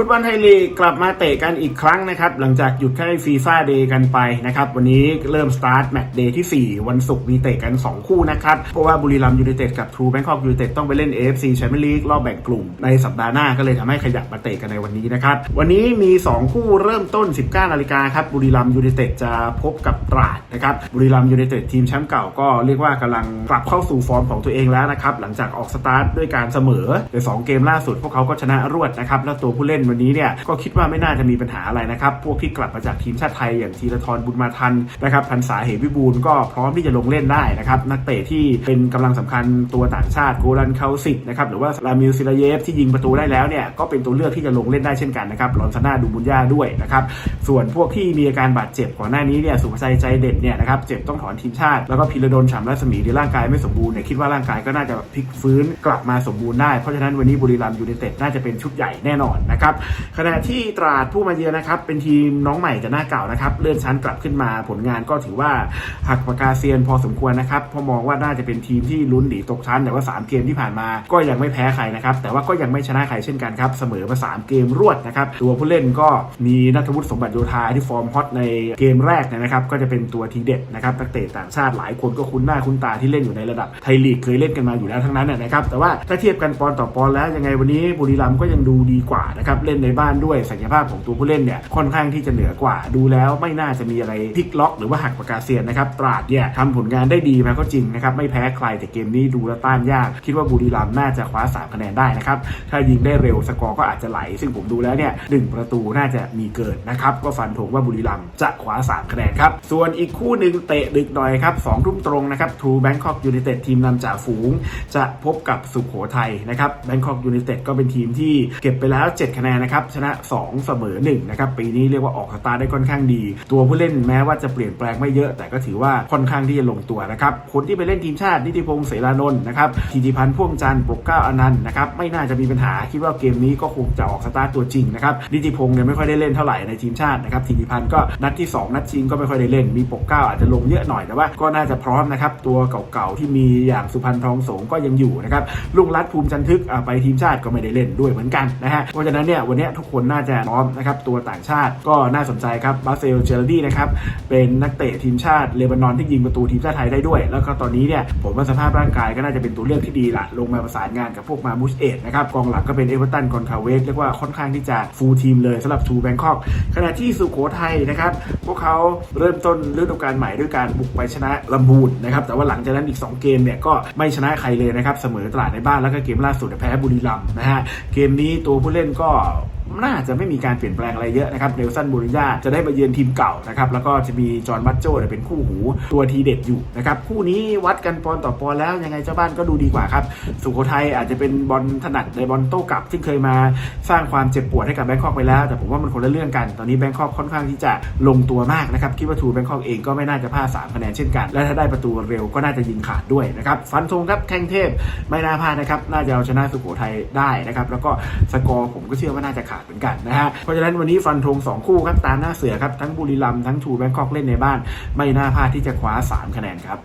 ฟุตบอลไทยลีกกลับมาเตะกันอีกครั้งนะครับ หลังจากหยุดแค่ฟีฟ่าเดย์กันไปนะครับ วันนี้เริ่มสตาร์ทแมตช์เดย์ที่ 4 วันศุกร์มีเตะกัน 2 คู่นะครับ เพราะว่าบุรีรัมย์ยูไนเต็ดกับทรูแบงคอกยูไนเต็ดต้องไปเล่น AFC แชมเปี้ยนลีกรอบแบ่งกลุ่ม ในสัปดาห์หน้าก็เลยทำให้ขยับมาเตะกันในวันนี้นะครับ วันนี้มี 2 คู่เริ่มต้น 19นาฬิกาครับบุรีรัมย์ยูไนเต็ดจะพบกับตราดนะครับบุรีรัมย์ยูไนเต็ดทีมแชมป์เก่าก็เรียกว่ากำลังกลับเข้าสู่ฟอร์มของตัวเองแล้วนะครับหลังจากออกสตาร์ทด้วยการเสมอในสองเกมล่าสุดพวกเขาก็ชนะรวดนะครับแล้วตัวผู้เล่นวันนี้เนี่ยก็คิดว่าไม่น่าจะมีปัญหาอะไรนะครับ พวกที่กลับมาจากทีมชาติไทยอย่างธีรทรบุญมาทันนะครับพันษาเหวิบูลย์ก็พร้อมที่จะลงเล่นได้นะครับนักเตะที่เป็นกำลังสำคัญตัวต่างชาติโกลันเคาสิกนะครับหรือว่าลามิลซิลาเยฟที่ยิงประตูได้แล้วเนี่ยก็เป็นตัวเลือกที่จะลงเล่นได้เช่นกันนะครับลอนซาน่าดูบุญญาด้วยนะครับส่วนพวกที่มีอาการบาดเจ็บก่อนหน้านี้เนี่ยสุภชัยใจเด็ดเนี่ยนะครับเจ็บต้องถอนทีมชาติ แล้วก็พิรดลฉ่ำรัศมีที่ร่างกายไม่สมบูรณ์เนี่ยคิดว่าร่างกายก็น่าจะพลิกฟื้นกลับมาสมบูรณ์ได้เพราะฉะนั้นวันนี้บุรีรัมย์ยูไนเต็ดน่าจะเป็นชุดใหญ่แน่นอนนะครับขณะที่ตราดผู้มาเยือนนะครับ เป็นทีมน้องใหม่จากหน้าเก่านะครับ เลื่อนชั้นกลับขึ้นมาผลงานก็ถือว่าหักปากกาเซียนพอสมควรนะครับเพราะมองว่าน่าจะเป็นทีมที่ลุ้นหนีตกชั้นแต่ว่า 3 เกมที่ผ่านมาก็ยังไม่แพ้ใครนะครับ แต่ว่าก็ยังไม่ชนะใครเช่นกันครับ เสมอมา 3 เกมรวดนะครับ ตัวผู้เล่นก็มีนัทวุฒิสมบัติโยธาที่ฟอร์มฮอตในเกมแรกนะครับ ก็จะเป็นตัวทีเด็ดนะครับนักเตะต่างชาติหลายคนก็คุ้นหน้าคุ้นตาที่เล่นอยู่ในระดับไทยลีกเคยเล่นกันมาอยู่แล้วทั้งนั้นนะนะครับ แต่ว่าถ้าเทียบกันปอนต่อปอนแล้วยังไงวันนี้บุรีรัมย์ก็ยังดูดีกว่านะครับเล่นในบ้านด้วยศักยภาพของตัวผู้เล่นเนี่ยค่อนข้างที่จะเหนือกว่า ดูแล้วไม่น่าจะมีอะไรพลิกล็อกหรือว่าหักปากกาเซียนนะครับตราดเนี่ยทำผลงานได้ดีมาก็จริงนะครับไม่แพ้ใครแต่เกมนี้ดูแล้วต้านยาก คิดว่าบุรีรัมย์น่าจะคว้า3คะแนนได้นะครับถ้ายิงได้เร็วสกอร์ก็อาจจะไหล ซึ่งผมดูแล้วเนี่ยหนึ่งประตูน่าจะมีเกิดนะครับก็ฟันธงว่าบุรีรัมย์จะคว้า3คะแนนครับส่วนอีกคู่หนึ่งเตะดึกหน่อยครับสองทุ่มตรงนะครับทูแบงคอกยูไนเต็ดทีมนำจ่าฝูง จะพบกับสุขโขทัยนะครับแบงคอกยูไนเต็ดก็เป็นทีมที่เก็บไปแล้ว7คะแนนนะครับชนะ 2 เสมอ1นะครับปีนี้เรียกว่าออกสตาร์ทได้ค่อนข้างดี ตัวผู้เล่นแม้ว่าจะเปลี่ยนแปลงไม่เยอะ แต่ก็ถือว่าค่อนข้างที่จะลงตัวนะครับคนที่ไปเล่นทีมชาตินิติพงศ์เสรานนท์นะครับธีติพันธ์พ่วงจันทร์ปกเก้าอนันต์นะครับไม่น่าจะมีปัญหาคิดว่าเกมนี้ก็คงจะออกสตาร์ทตัวจริงนะครับนิติพงศ์เนี่ยไม่ค่อยได้เล่นเท่าไหร่ในทีมชาตินะครับธีติพันธ์ก็นัดที่ 2 นัดชิงก็ไม่ค่อยได้เล่นมีปกเก้าอาจจะลงเยอะหน่อยแต่ว่าก็น่าจะพร้อมนะครับตัวเก่าๆที่มีอย่างสุพรรณทองสงก็ยังอยู่นะครับลุงรัฐภูมิจันทึกไปทีมชาติก็ไม่ได้เล่นด้วยเหมือนกันนะฮะเพราะฉะนั้นเนี่ยวันนี้ทุกคนน่าจะพร้อมนะครับตัวต่างชาติก็น่าสนใจครับบาเซลเจอร์ดี้นะครับเป็นนักเตะทีมชาติเลบานอนที่ยิงประตูทีมชาติไทยได้ด้วย แล้วก็ตอนนี้เนี่ยผมว่าสภาพร่างกายก็น่าจะเป็นตัวเลือกที่ดีละลงมาประสานงานกับพวกมามุสเอตนะครับกองหลังก็เป็นเอเวอร์ตันคอนคาเวสเรียกว่าค่อนข้างที่จะฟูลทีมเลยสำหรับทูแบงคอกขณะที่สุโขทัยนะครับพวกเขาเริ่มต้นฤดูกาลใหม่ด้วยการบุกไปชนะลำบูนนะครับแต่ว่าหลังจากนั้นอีก 2 เกมเนี่ยก็ไม่ชนะใครเลยนะครับเสมอตลาดในบ้านแล้วก็เกมล่าสุดแพ้บุรีรัมย์นะฮะเกมนี้ตัวผู้เล่นก็ Tchau! น่าจะไม่มีการเปลี่ยนแปลงอะไรเยอะนะครับเนลสันบูริยาจะได้มาเยือนทีมเก่านะครับแล้วก็จะมีจอห์นมัตโจ้เนี่ยเป็นคู่หูตัวทีเด็ดอยู่นะครับคู่นี้วัดกันปอนต่อปอนแล้วยังไงเจ้าบ้านก็ดูดีกว่าครับสุโขทัยอาจจะเป็นบอลถนัดในบอลโต้กลับซึ่งเคยมาสร้างความเจ็บปวดให้กับแบงคอกไปแล้ว แต่ผมว่ามันคนละเรื่องกัน ตอนนี้แบงคอกค่อนข้างที่จะลงตัวมากนะครับคิดว่าทูแบงคอกเองก็ไม่น่าจะพลาด3คะแนนเช่นกัน และถ้าได้ประตูเร็วก็น่าจะยิงขาดด้วยนะครับฟันธงครับแข้งเทพไม่น่าพลาดนะครับน่าจะเอาชนะสุโขทัยได้นะครับแล้วก็สกอร์ผมก็เชื่อว่าน่าจะขาดเหมือนกันนะฮะ เพราะฉะนั้นวันนี้ฟันธง2 คู่ครับตามหน้าเสือครับ ทั้งบุรีรัมย์ทั้งทูแบงคอกเล่นในบ้าน ไม่น่าพลาดที่จะคว้า 3 คะแนนครับ